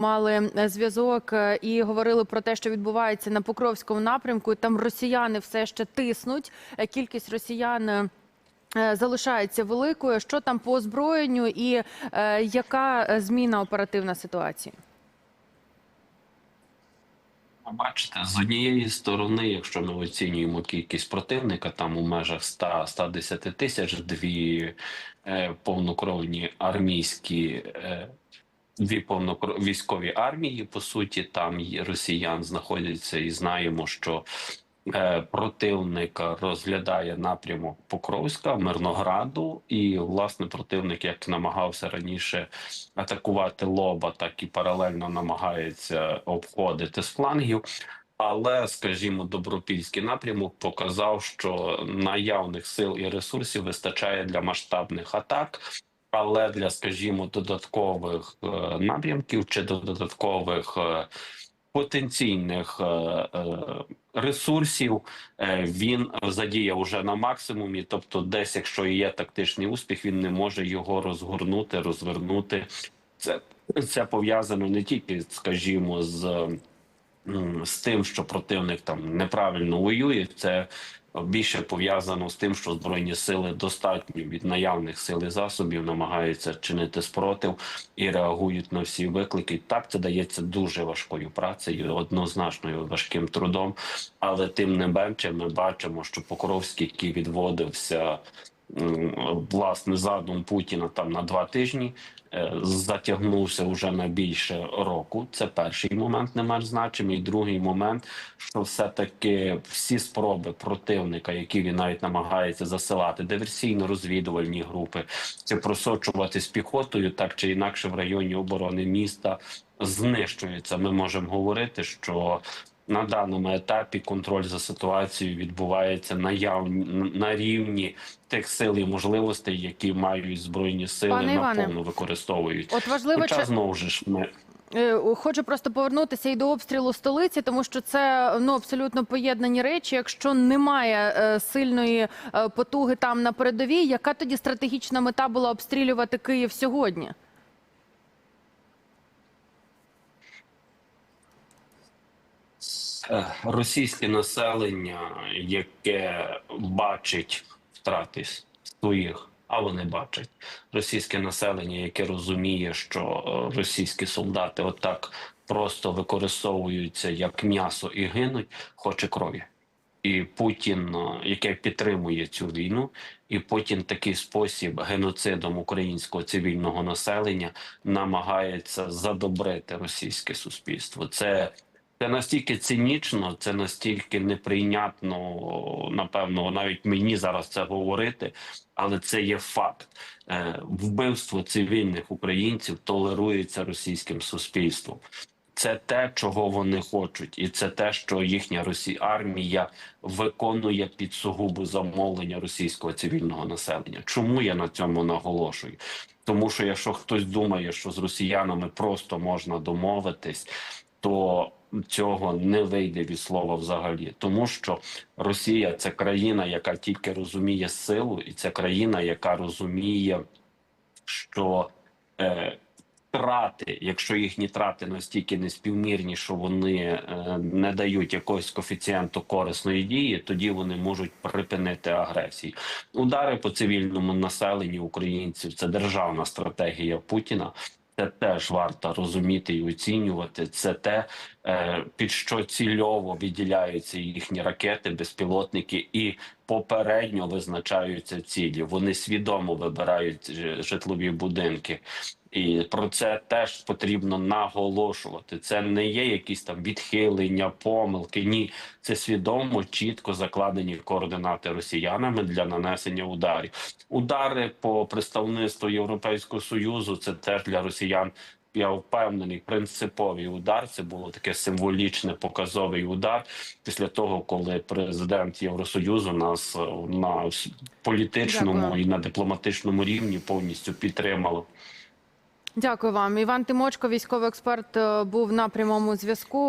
Мали е, зв'язок е, і говорили про те, що відбувається на Покровському напрямку. Там росіяни все ще тиснуть. Е, Кількість росіян залишається великою. Що там по озброєнню і яка зміна оперативна ситуації? Бачите, з однієї сторони, якщо ми оцінюємо кількість противника, там у межах 100-110 тисяч, дві повнокровні армійські, дві повнокровні військові армії, по суті, там росіян знаходяться, і знаємо, що е, противник розглядає напрямок Покровська, Мирнограду, і власне противник, як намагався раніше атакувати лоба, так і паралельно намагається обходити з флангів. Але, скажімо, добропільський напрямок показав, що наявних сил і ресурсів вистачає для масштабних атак. Але для, скажімо, додаткових е, напрямків чи додаткових е, потенційних е, ресурсів він задіяв уже на максимумі. Тобто, десь, якщо є тактичний успіх, він не може його розгорнути, розвернути. Це, це пов'язано не тільки, скажімо, з, з тим, що противник там неправильно воює. Це більше пов'язано з тим, що збройні сили достатньо від наявних сил і засобів намагаються чинити спротив і реагують на всі виклики. Так це дається дуже важкою працею, однозначно важким трудом. Але тим не менше, ми бачимо, що Покровський, який відводився власне задум Путіна там на два тижні. е, Затягнувся вже на більше року. Це перший момент, не менш значимий. І другий момент, що все-таки всі спроби противника, які він навіть намагається засилати, диверсійно-розвідувальні групи, чи просочувати піхотою, так чи інакше в районі оборони міста знищується. Ми можемо говорити, що на даному етапі контроль за ситуацією відбувається на явні на рівні тих сил і можливостей, які мають збройні сили Пане Іване, наповну використовують. От важливо, Хоча чи... знову ж ми Е, Хочу просто повернутися і до обстрілу столиці, тому що це ну абсолютно поєднані речі. Якщо немає е, сильної е, потуги там на передовій, яка тоді стратегічна мета була обстрілювати Київ сьогодні? Російське населення, яке бачить втрати своїх, а вони бачать російське населення, яке розуміє, що е, російські солдати отак просто використовуються як м'ясо і гинуть, хоче крові. І Путін, е, яке підтримує цю війну, і Путін такий спосіб геноцидом українського цивільного населення намагається задобрити російське суспільство. Це це настільки цинічно, це настільки неприйнятно, напевно, навіть мені зараз це говорити, але це є факт. Е, Вбивство цивільних українців толерується російським суспільством. Це те, чого вони хочуть, і це те, що їхня Росі... армія виконує під сугубу замовлення російського цивільного населення. Чому я на цьому наголошую? Тому що якщо хтось думає, що з росіянами просто можна домовитись, то цього не вийде від слова взагалі, тому що Росія це країна, яка тільки розуміє силу, і це країна, яка розуміє, що е, трати, якщо їхні трати настільки неспівмірні, що вони е, не дають якогось коефіцієнту корисної дії, тоді вони можуть припинити агресію. Удари по цивільному населенню українців це державна стратегія Путіна. Це теж варто розуміти і оцінювати. Це те, е, під що цільово відділяються їхні ракети, безпілотники, і попередньо визначаються цілі. Вони свідомо вибирають житлові будинки. І про це теж потрібно наголошувати. Це не є якісь там відхилення, помилки. Ні, це свідомо, чітко закладені координати росіянами для нанесення ударів. Удари по представництву Європейського союзу це теж для росіян. Я впевнений, принциповий удар. Це було таке символічне показовий удар після того, коли президент Євросоюзу нас е, на політичному Дякую. і на дипломатичному рівні повністю підтримало. Дякую вам. Іван Тимочко, військовий експерт, е, був на прямому зв'язку.